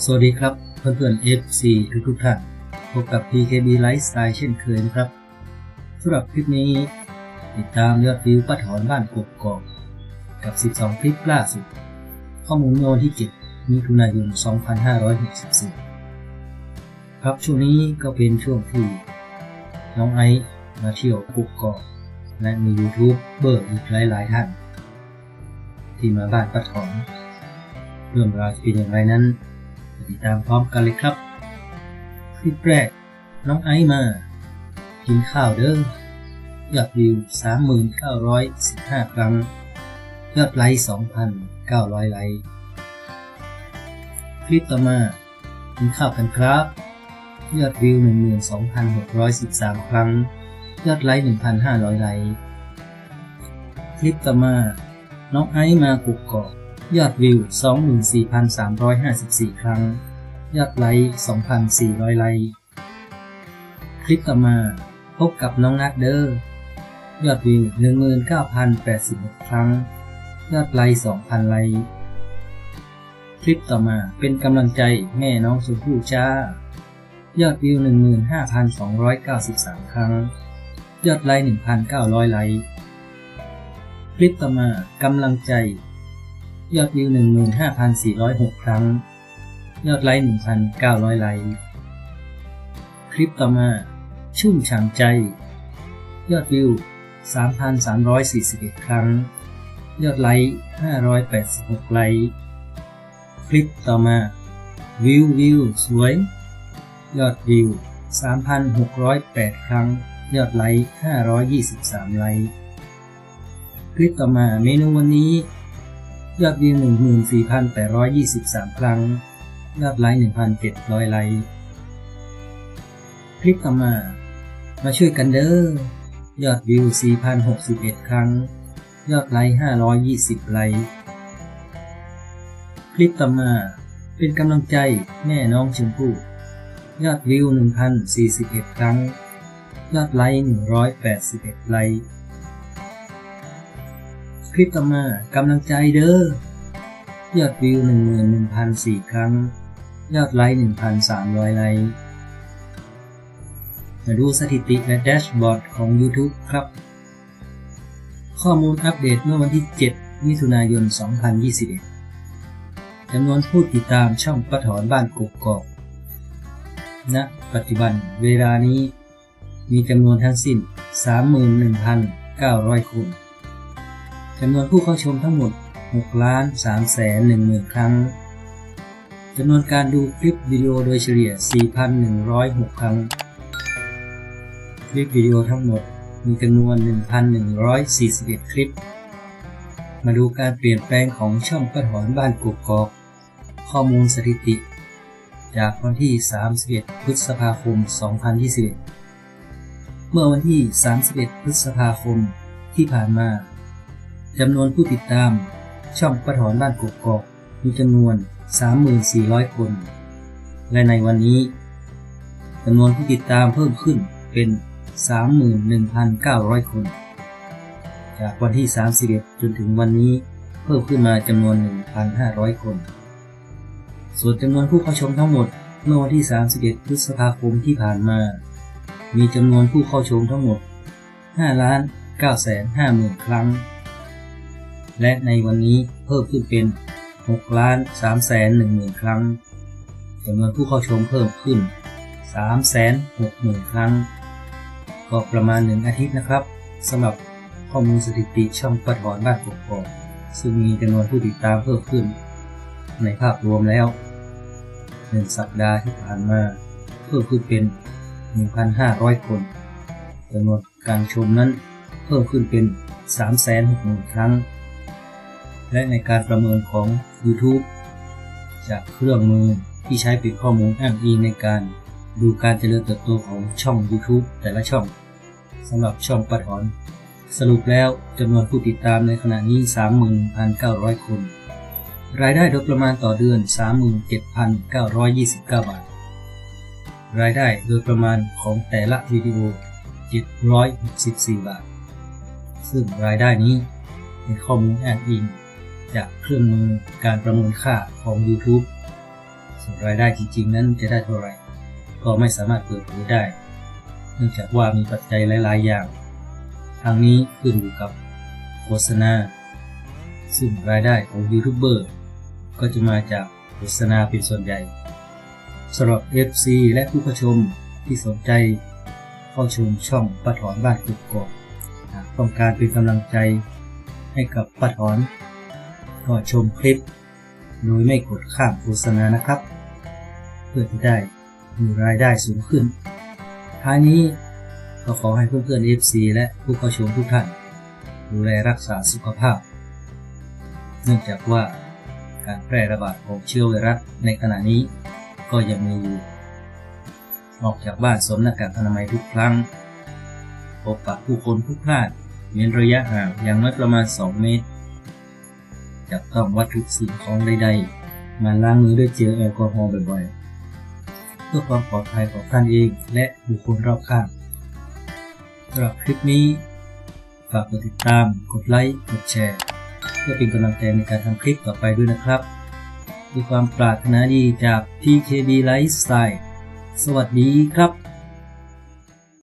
สวัสดีครับเพื่อนๆ FC ทุกทุกๆท่านพบกับ PKB Lifestyle เช่นเคยนะครับสำหรับคลิปนี้ ติดตามยอดวิวป้าถอนบ้านกกกอกกับ 12 คลิปล่าสุด ข้อมูลเมื่อวันที่ 7 มิถุนายน 2564 ครับช่วงนี้ก็เป็นช่วงที่น้องไอซ์มาเที่ยวกกกอกและมียูทูบเบอร์อีกหลายๆท่าน ที่มาบ้านป้าถอนเรื่องราวจะเป็นอย่างไรนั้น ติดตามพร้อมกันเลยครับ คลิปแรก น้องไอซ์มา กินข้าวเด้อยอดวิว 3915 ครั้ง ยอดไลค์ 2,900 ไลค์ คลิปต่อมา กินข้าวกันครับ ยอดวิว 12,613 ครั้ง ยอดไลค์ 1,500 ไลค์ คลิปต่อมา น้องไอซ์มากุกกอก ยอดวิว 24,354 ครั้ง ยอดไลค์ 2,400 ไลค์ คลิปต่อมาพบกับน้องนัดเดอร์ ยอดวิว 19,086 ครั้ง ยอดไลค์ 2,000 ไลค์ คลิปต่อมาเป็นกำลังใจแม่น้องชมพู่จ้า ยอดวิว 15,293 ครั้ง ยอดไลค์ 1,900 ไลค์ คลิปต่อมากำลังใจ ยอดวิว 15,406 ครั้ง ยอดไลค์ 1,900 ไลค์ คลิปต่อมา ชุ่มฉ่ำใจ ยอดวิว 3,341 ครั้ง ยอดไลค์ 586 ไลค์ คลิปต่อมา วิววิวสวย ยอดวิว 3,608 ครั้ง ยอดไลค์ 523 ไลค์ คลิปต่อมาเมนูวันนี้ ยอดวิว 14,823 ครั้ง ยอดไลค์ 1,700 ไลค์ คลิปต่อมา มาช่วยกันเด้อ ยอดวิว 4,061 ครั้ง ยอดไลค์ 520 ไลค์ คลิปต่อมา เป็นกำลังใจแม่น้องชมพู่ยอดวิว 1,041 ครั้ง ยอดไลค์ 181 ไลค์ คลิปต่อมากำลังใจเด้อยอดวิว 11,004 ครั้ง ยอดไลค์ 1,300 ไลค์มาดูสถิติและแดชบอร์ดของ YouTube ครับ ข้อมูลอัปเดตเมื่อวันที่ 7 มิถุนายน 2021จำนวนผู้ติดตามช่องป้าถอนบ้านกกอกณปัจจุบันเวลานี้มีจำนวนทั้งสิ้น 31,900 คน จำนวนผู้เข้าชมทั้งหมด 6 ล้าน3แสน1หมื่นครั้ง จำนวนการดูคลิปวิดีโอโดยเฉลี่ย 4,106 ครั้ง คลิปวิดีโอทั้งหมดมีจำนวน 1,141 คลิป มาดูการเปลี่ยนแปลงของช่องป้าถอนบ้านกกอก ข้อมูลสถิติ จากวันที่ 31 พฤษภาคม 2021 เมื่อวันที่ 31 พฤษภาคมที่ผ่านมา จำนวนผู้ติดตาม ช่องประถอนบ้านกกอกมีจำนวน 3,400 คน และในวันนี้จำนวนผู้ติดตามเพิ่มขึ้นเป็น 31,900 คน จากวันที่ 31 จนถึงวันนี้เพิ่มขึ้นมาจำนวน 1,500 คน ส่วนจำนวนผู้เข้าชมทั้งหมดเมื่อวันที่ 31 พฤษภาคมที่ผ่านมา มีจำนวนผู้เข้าชมทั้งหมด5ล้าน9แสน5หมื่นครั้ง และในวันนี้เพิ่มขึ้นเป็น 6 ล้าน3แสน1หมื่นครั้งจำนวนผู้เข้าชมเพิ่มขึ้น 3 แสน6หมื่นครั้ง ก็ประมาณ 1 อาทิตย์นะครับสำหรับข้อมูลสถิติช่องประถอนบ้านกกอกซึ่งมีจำนวนผู้ติดตามเพิ่มขึ้น ในภาพรวมแล้ว 1 สัปดาห์ที่ผ่านมา เพิ่มขึ้นเป็น 1,500 คนจำนวนการชมนั้นเพิ่มขึ้นเป็น 360,000 ครั้ง และในการประเมินของ YouTube จากเครื่องมือที่ใช้เป็นข้อมูลอ้างอิงในการดูการเจริญเติบโตของช่อง YouTube แต่ละช่องสำหรับช่องปัดถอน สรุปแล้วจำนวนผู้ติดตามในขณะนี้ 31,900 คน รายได้โดยประมาณต่อเดือน 37,929 บาท รายได้โดยประมาณของแต่ละวิดีโอ 764 บาท ซึ่งรายได้นี้เป็นข้อมูลอ้างอิง จากเครื่องมือการประมินค่าของ YouTube ส่วนรายได้จริงๆ นั้นจะได้เท่าไหร่ ก็ไม่สามารถเปิดเผยได้ เนื่องจากว่ามีปัจจัยหลาย ๆ อย่าง ทางนี้ขึ้นอยู่กับโฆษณา ซึ่งรายได้ของยูทูบเบอร์ก็จะมาจากโฆษณาเป็นส่วนใหญ่สำหรับ FC และผู้ชมที่สนใจเข้าชมช่องป้าถอนบ้านกุกกอกหากต้องการเป็นกำลังใจให้กับป้าถอน ก็ชมคลิป โดยไม่กดข้ามโฆษณานะครับ เพื่อที่ได้มีรายได้สูงขึ้น ท้ายนี้ก็ขอให้เพื่อนๆ FC และผู้เข้าชมทุกท่าน ดูแลรักษาสุขภาพ เนื่องจากว่าการแพร่ระบาดของเชื้อไวรัสในขณะนี้ก็ยังมีอยู่ ออกจากบ้านสวมหน้ากากอนามัยทุกครั้งพบปะผู้คนทุกพลาดเว้นระยะห่างอย่างน้อยประมาณ 2 เมตร จับต้องวัตถุสิ่งของใดๆ มาล้างมือด้วยเจลแอลกอฮอล์บ่อยๆ เพื่อความปลอดภัยของท่านเองและบุคคลรอบข้างสำหรับคลิปนี้ฝากกดติดตาม กดไลค์ กดแชร์ เพื่อเป็นกำลังใจในการทำคลิปต่อไปด้วยนะครับด้วยความปรารถนาดีจาก PKB Lifestyle สวัสดีครับ